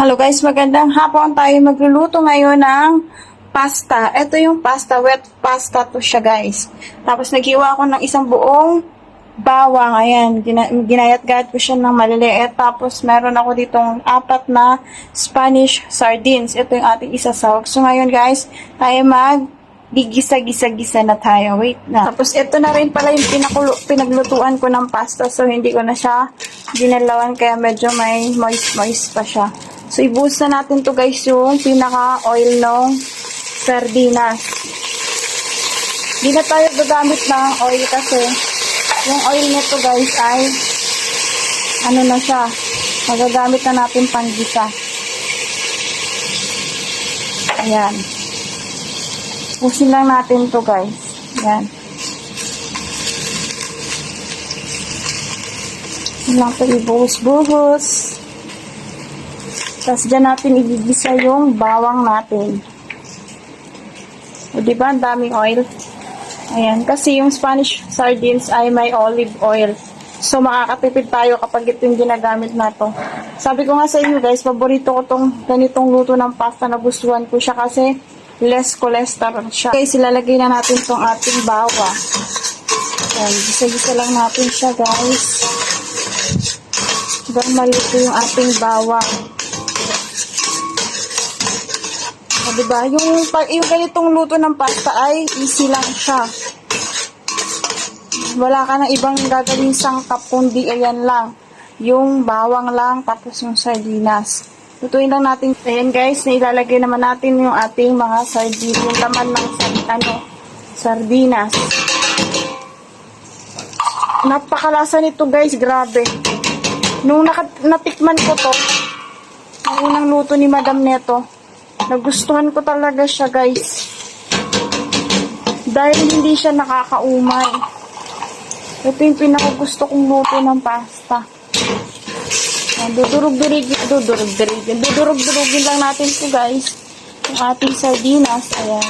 Hello guys, magandang hapon. Tayo magluluto ngayon ng pasta. Ito yung pasta, wet pasta to siya guys. Tapos naghiwa ako ng isang buong bawang. Ayan, gina- ginayat-gayat ko siya ng maliliit. Tapos meron ako ditong apat na Spanish sardines. Ito yung ating isasawag. So ngayon guys, tayo mag gigisa-gisa-gisa na tayo. Wait na. Tapos ito na rin pala yung pinakulo, pinaglutuan ko ng pasta. So hindi ko na siya dinalawan kaya medyo may moist-moist pa siya. So ibuhos na natin to guys yung pinaka-oil ng sardinas. Hindi na tayo gagamit ng oil kasi yung oil nito guys ay ano na siya. Magagamit na natin panggisa. Ayan. Pusin lang natin to guys. Yan. Yan lang ito ibuhos-buhos. Tapos dyan natin igigisa yung bawang natin. O diba, ang daming oil. Ayan, kasi yung Spanish sardines ay may olive oil. So, makakatipid tayo kapag ito yung ginagamit na to. Sabi ko nga sa inyo guys, paborito ko tong ganitong luto ng pasta na gustuhan ko siya kasi less cholesterol siya. Okay, silalagay na natin tong ating bawa. Ayan, gisa-gisa lang natin siya guys. Hanggang malito yung ating bawang. O, diba? Yung, yung ganitong luto ng pasta ay easy lang siya. Wala ka ng ibang gagawin sangkap, kundi ayan lang. Yung bawang lang, tapos yung sardinas. Lutuin lang natin. Ayan guys, nailalagay naman natin yung ating mga sardinas. Yung laman ng ano, sardinas. Napakalasa nito guys, grabe. Nung naka- natikman ko to, ang unang luto ni Madam Neto, nagustuhan ko talaga siya guys. Dahil hindi siya nakakaumay. Ito yung pinakagusto kong luto ng pasta. Dudurog-durigin, dudurog-durigin. Dudurog-durugin lang natin to guys. Yung ating sardinas. Ayan.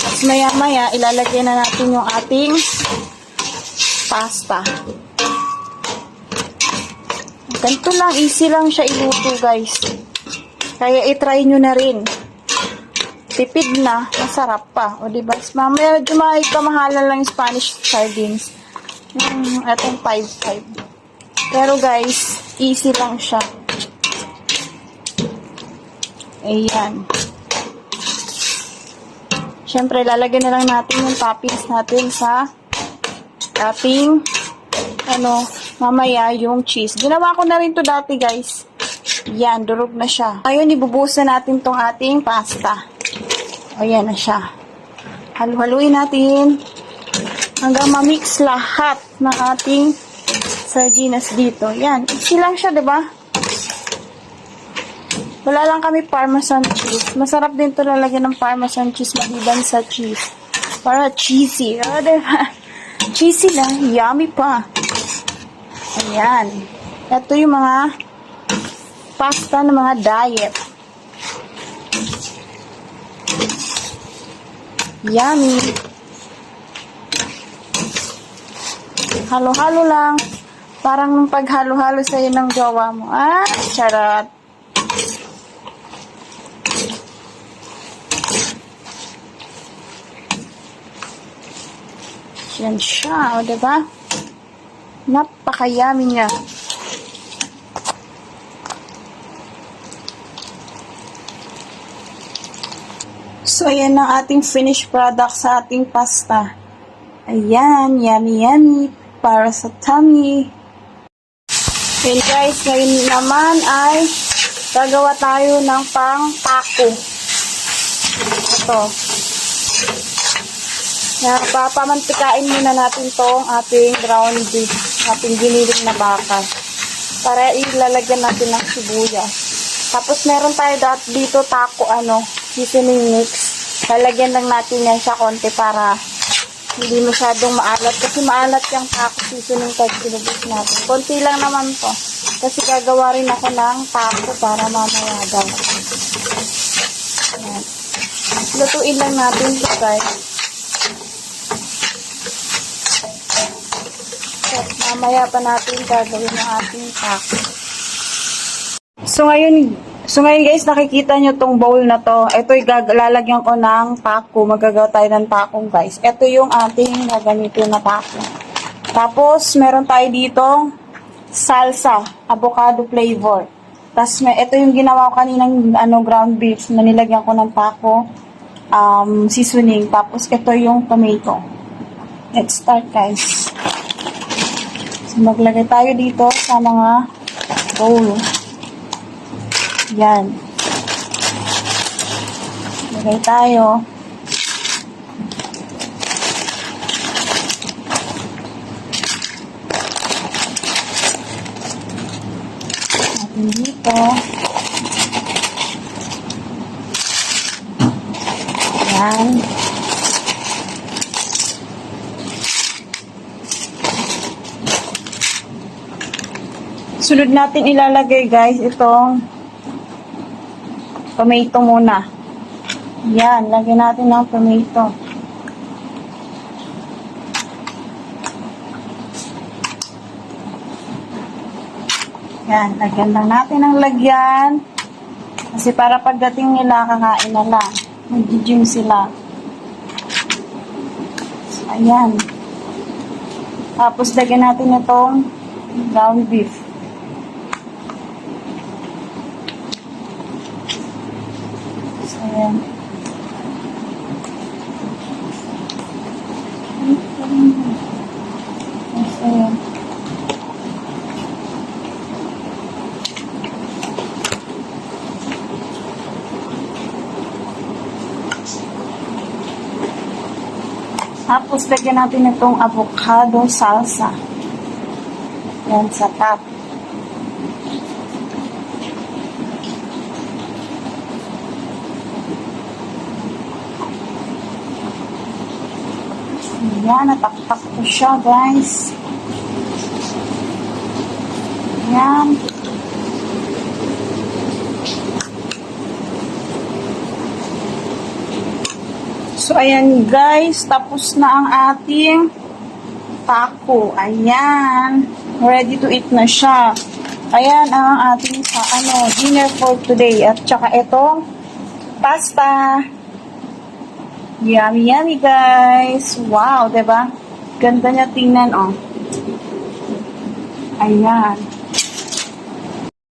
Tapos maya-maya, ilalagay na natin yung ating pasta. Ganito lang, easy lang siya iluto guys. Kaya itry nyo na rin. Tipid na, masarap pa. O diba? Mamaya medyo may kamahalan lang yung Spanish sardines. Yung etong 5-5. Pero guys, easy lang siya. Ayan. Siyempre, lalagyan na lang natin yung toppings natin sa ating ano, mamaya yung cheese. Ginawa ko na rin to dati guys. Yan, durog na siya. Ayun, ibubuhos na natin tong ating pasta. O, yan na siya. Halu-haluin natin hanggang ma-mix lahat ng ating sardinas dito. Yan, easy lang siya, ba? Wala lang kami parmesan cheese. Masarap din to lalagyan ng parmesan cheese maliban sa cheese. Para cheesy. O, diba? Cheesy lang. Yummy pa. Ayan. Ito yung mga pasta ng mga diet. Yummy. Halo-halo lang. Parang paghalo-halo sa'yo ng jowa mo. Ah, charot. Yan siya, o diba? Napakayami niya. So, ayan ang ating finished product sa ating pasta. Ayan, yummy yummy para sa tummy. And guys, ngayon naman ay gagawa tayo ng pang taco. Ito. Yan, papamantikain muna natin tong ating ground beef, ating giniling na baka. Para ilalagyan natin ng sibuyas. Tapos meron tayo dito taco ano, seasoning mix. Lalagyan lang natin yan siya konti para hindi masyadong maalat. Kasi maalat yung taco seasoning kahit ilubos natin. Konti lang naman to. Kasi gagawa rin ako ng taco para mamaya daw. Lutuin lang natin ito guys. At mamaya pa natin gagawin ang ating taco. So ngayon, so ngayon guys, nakikita nyo tong bowl na to. Ito lalagyan ko ng taco. Magagawa tayo ng taco guys. Ito yung ating gagamitin na taco. Tapos, meron tayo dito salsa, avocado flavor. Tapos, may, ito yung ginawa ko kaninang ano, ground beef na nilagyan ko ng taco um, seasoning. Tapos, ito yung tomato. Let's start guys. So, maglagay tayo dito sa mga bowl. Yan. Lagay tayo. Natin dito. Yan. Sunod natin ilalagay guys itong tomato muna. Yan, lagyan natin ng tomato. Yan, lagyan lang natin ng lagyan. Kasi para pagdating nila, kakain na lang. Mag-gym sila. So, ayan. Tapos, lagyan natin itong ground beef. Ayan. So, ayan. Tapos, lagyan natin itong avocado salsa. Yan, sa top. Yan, nataktak ko siya, guys. Yan. So, ayan guys, tapos na ang ating taco. Ayan. Ready to eat na siya. Ayan ang ating sa ano, dinner for today. At saka itong pasta. Yummy, yummy guys. Wow, ba? Ganda niya tingnan, oh. Ayan.